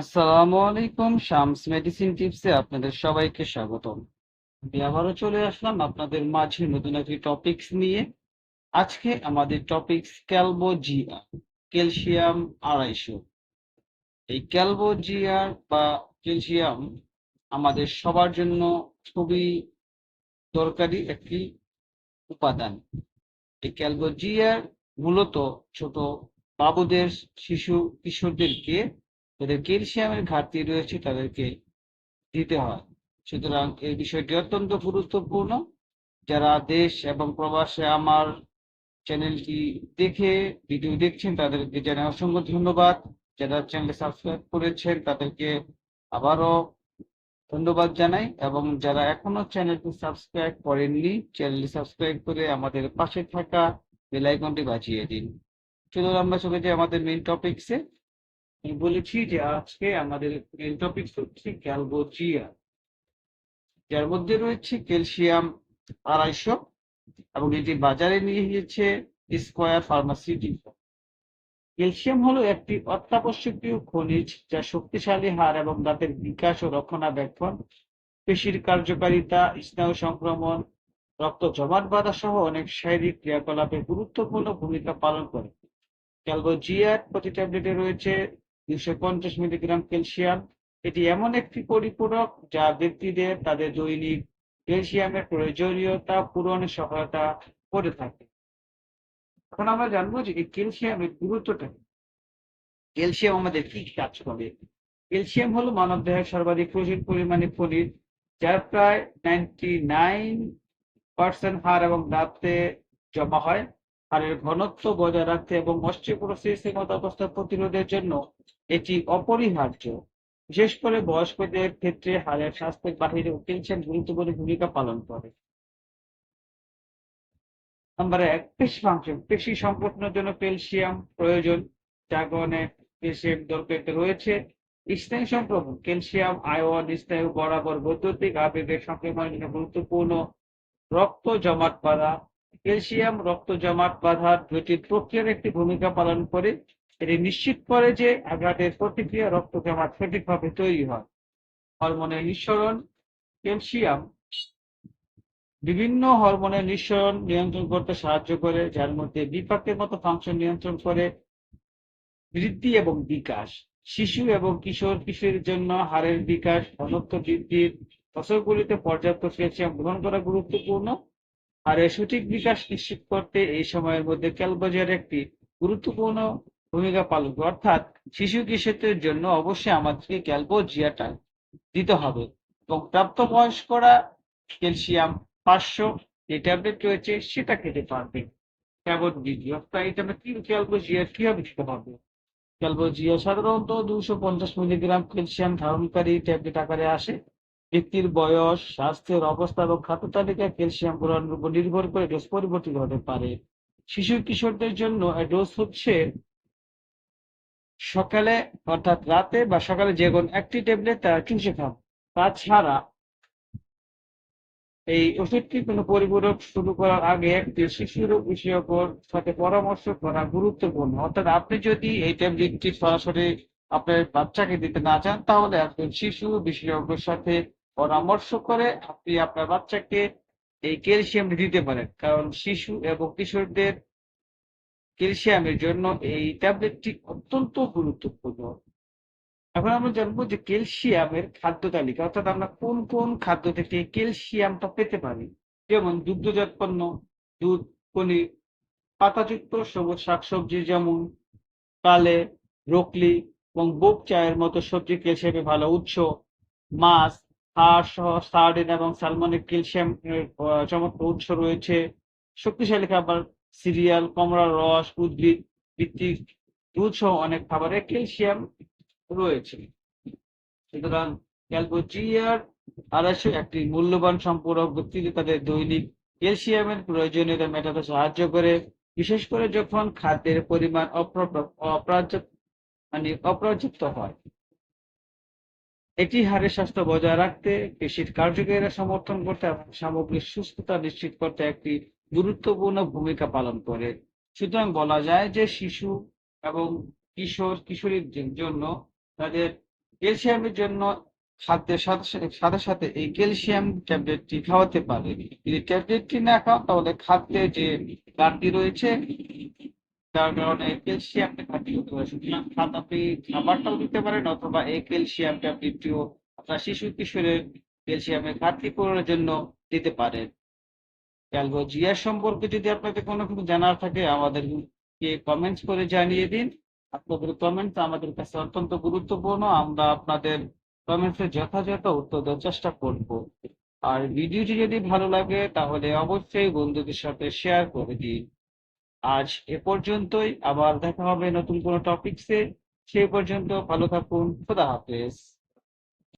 আসসালামু আলাইকুম, শামস মেডিসিন টিপসে আপনাদের সবাইকে স্বাগতম। আমি আবারও চলে আসলাম আপনাদের মাঝে নতুন একটি টপিকস নিয়ে। আজকে আমাদের টপিকস ক্যালবোজিয়া, ক্যালসিয়াম আড়াইশো। এই ক্যালবোজিয়ার বা ক্যালসিয়াম আমাদের সবার জন্য খুবই দরকারি একটি উপাদান। এই ক্যালবোজিয়ার মূলত ছোট বাবুদের, শিশু, কিশোরদেরকে যাদের ক্যালসিয়ামের ঘাটতি রয়েছে তাদেরকে দিতে হয়। সুতরাং এই বিষয়টি অত্যন্ত গুরুত্বপূর্ণ। যারা দেশ এবং প্রবাসে আমার চ্যানেলটি দেখে, ভিডিও দেখছেন, তাদেরকে জানাই অসংখ্য ধন্যবাদ। যারা চ্যানেল সাবস্ক্রাইব করেছেন, তাদেরকে আবারও ধন্যবাদ জানাই। এবং যারা এখনও চ্যানেলটি সাবস্ক্রাইব করেননি, চ্যানেলটি সাবস্ক্রাইব করে আমাদের পাশে থাকা বেল আইকনটি বাজিয়ে দিন। চলুন, আমরা চলে যাই আমাদের মেইন টপিকসে আমি বলেছি যে আজকে আমাদের টপিক হচ্ছে ক্যালবোজিয়া যার মধ্যে রয়েছে ক্যালসিয়াম আড়াইশো এবং এটি বাজারে নিয়ে এসেছে স্কয়ার ফার্মাসিউটিক্যাল। ক্যালসিয়াম হলো একটি অত্যাবশ্যকীয় খনিজ যা শক্তিশালী হাড় এবং দাঁতের বিকাশ ও রক্ষণাবেক্ষণ, পেশির কার্যকারিতা, স্নায়ু সংক্রমণ, রক্ত জমাট বাঁধা সহ অনেক শারীরিক ক্রিয়াকলাপে গুরুত্বপূর্ণ ভূমিকা পালন করে। ক্যালবোজিয়ার প্রতি ট্যাবলেটে রয়েছে দুশো পঞ্চাশ মিলিগ্রাম ক্যালসিয়াম। এটি এমন একটি পরিপূরক যা ব্যক্তিদের তাদের দৈনিক ক্যালসিয়ামের প্রয়োজনীয়তা, পূরণে সহায়তা করে থাকে। এখন আমরা জানব যে ক্যালসিয়ামের গুরুত্বটা ক্যালসিয়াম আমাদের কি কাজ করে? ক্যালসিয়াম হলো মানব দেহের সর্বাধিক প্রচুর পরিমাণে খনিজ, যার প্রায় নাইনটি নাইন পার্সেন্ট হাড় এবং দাঁতে জমা হয়। হাড়ের ঘনত্ব বজায় রাখতে এবং অস্টিওপোরোসিসের মতো অবস্থা প্রতিরোধের জন্য এটি অপরিহার্য। বিশেষ করে বয়স্কদের ক্ষেত্রে হাড়ের স্বাস্থ্যের বাহিরে ক্যালসিয়াম গুরুত্বপূর্ণ ভূমিকা পালন করে। নাম্বার এক, পেশি ফাংশন। পেশি সম্প্রসারণের জন্য ক্যালসিয়াম প্রয়োজন জাগরণে ক্যালসিয়াম দরকার রয়েছে। স্নায়ু সংক্রমণ ক্যালসিয়াম, আয়ন, স্নায়ু বরাবর বৈদ্যুতিক আবেগের সংক্রমণের জন্য গুরুত্বপূর্ণ রক্ত জমাট বাঁধা। ক্যালসিয়াম রক্ত জমাট বাঁধার দুটি প্রক্রিয়ার একটি ভূমিকা পালন করে। এটি নিশ্চিত করে যে আঘাতের প্রতিক্রিয়া রক্ত জমাট সঠিকভাবে তৈরি হয়। হরমোনের নিঃসরণ, ক্যালসিয়াম, বিভিন্ন হরমোনের নিঃসরণ নিয়ন্ত্রণ করতে সাহায্য করে, যার মধ্যে বিপাকের মতো ফাংশন নিয়ন্ত্রণ করে, বৃদ্ধি এবং বিকাশ। শিশু এবং কিশোর কিশোরীর জন্য হাড়ের বিকাশ, ঘনত্ব বৃদ্ধির ফসলগুলিতে পর্যাপ্ত ক্যালসিয়াম গ্রহণ করা গুরুত্বপূর্ণ। আর এর সঠিক বিকাশ নিশ্চিত করতে এই সময়ের মধ্যে ক্যালবোজিয়ার একটি গুরুত্বপূর্ণ ভূমিকা পালন করে। অর্থাৎ শিশু কিশোরদের জন্য অবশ্যই আমাদেরকে ক্যালবোজিয়াটা দিতে হবে। এবং প্রাপ্তবয়স্করা ক্যালসিয়াম পাঁচশো যে ট্যাবলেট রয়েছে সেটা খেতে পারবে। কেবল বিধি অর্থাৎ এটা আমরা কি? ক্যালবোজিয়া কীভাবে দিতে হবে ক্যালবোজিয়া সাধারণত দুশো পঞ্চাশ মিলিগ্রাম ক্যালসিয়াম ধারণকারী ট্যাবলেট আকারে আসে। ব্যক্তির বয়স, স্বাস্থ্যের অবস্থা এবং খাদ্য তালিকায় ক্যালসিয়াম গ্রহণের উপর নির্ভর করে ডোজ পরিবর্তিত হতে পারে। শিশু কিশোরদের জন্য ডোজ হচ্ছে সকালে অর্থাৎ রাতে বা সকালে যে কোনো একটি ট্যাবলেট তারা চুষে খান তাছাড়া এই ওষুধটি কোনো পরিপূরক শুরু করার আগে একটি শিশু রোগ বিশেষজ্ঞর সাথে পরামর্শ করা গুরুত্বপূর্ণ। অর্থাৎ আপনি যদি এই ট্যাবলেটটি সরাসরি আপনার বাচ্চাকে দিতে না চান, তাহলে একজন শিশু বিশেষজ্ঞের সাথে পরামর্শ করে আপনি আপনার বাচ্চাকে এই ক্যালসিয়াম দিতে পারেন। কারণ শিশু এবং কিশোরদের ক্যালসিয়ামের জন্য এই ট্যাবলেটটি অত্যন্ত গুরুত্বপূর্ণ। এখন আমরা জানব যে ক্যালসিয়ামের খাদ্য তালিকা, অর্থাৎ আমরা কোন কোন খাদ্য থেকে ক্যালসিয়ামটা পেতে পারি? যেমন দুগ্ধজাত পণ্য, দুধ, পনির, পাতাযুক্ত সবুজ শাকসবজি যেমন কালে ব্রোকলি এবং বোক চায়ের মতো সবজি ক্যালসিয়ামের ভালো উৎস। মাছ, হাঁস সহ সার্ডিন এবং সালমনের ক্যালসিয়াম চমৎকার উৎস রয়েছে। শক্তিশালী খাবার সিরিয়াল কমলার রস, উদ্ভিদ ভিত্তিক দুধ সহ অনেক খাবারে ক্যালসিয়াম রয়েছে। সুতরাং ক্যালবোজিয়ার আড়াইশো একটি মূল্যবান সম্পূরক ব্যক্তিদের তাদের দৈনিক ক্যালসিয়ামের প্রয়োজনীয়তা মেটাতে সাহায্য করে, বিশেষ করে যখন খাদ্যের পরিমাণ মানে অপর্যাপ্ত হয়। এটি হাড়ের স্বাস্থ্য বজায় রাখতে পেশির কার্যকারিতা সমর্থন করতে এবং সামগ্রিক সুস্থতা নিশ্চিত করতে একটি গুরুত্বপূর্ণ ভূমিকা পালন করে। সুতরাং বলা যায় যে শিশু এবং কিশোর, কিশোরীর জন্য তাদের ক্যালসিয়ামের জন্য খাদ্যের সাথে সাথে এই ক্যালসিয়াম ট্যাবলেটটি খাওয়াতে পারে। যদি ট্যাবলেটটি না খাও, তাহলে খাদ্যে যে ঘাটতি রয়েছে তার কারণে ক্যালসিয়ামটা ঘাটতি হতে পারে। সুতরাং আপনি খাবারটাও দিতে পারেন, অথবা এই ক্যালসিয়াম ট্যাবলেটটিও আপনার শিশু, কিশোরের ক্যালসিয়ামের ঘাটতি পূরণের জন্য দিতে পারেন। ক্যালভোজিয়া সম্পর্কে যদি আপনাদের কোনো কিছু জানার থাকে, আমাদেরকে কমেন্টস করে জানিয়ে দিন। আপনাদের কমেন্টস আমাদের কাছে অত্যন্ত গুরুত্বপূর্ণ। আমরা আপনাদের কমেন্টসের যথাযথ উত্তর দেওয়ার চেষ্টা করব। আর ভিডিওটি যদি ভালো লাগে, তাহলে অবশ্যই বন্ধুদের সাথে শেয়ার করে দিন। আজ এ পর্যন্তই। আবার দেখা হবে নতুন কোনো টপিকসে সেই পর্যন্ত ভালো থাকুন। খোদা হাফেজ।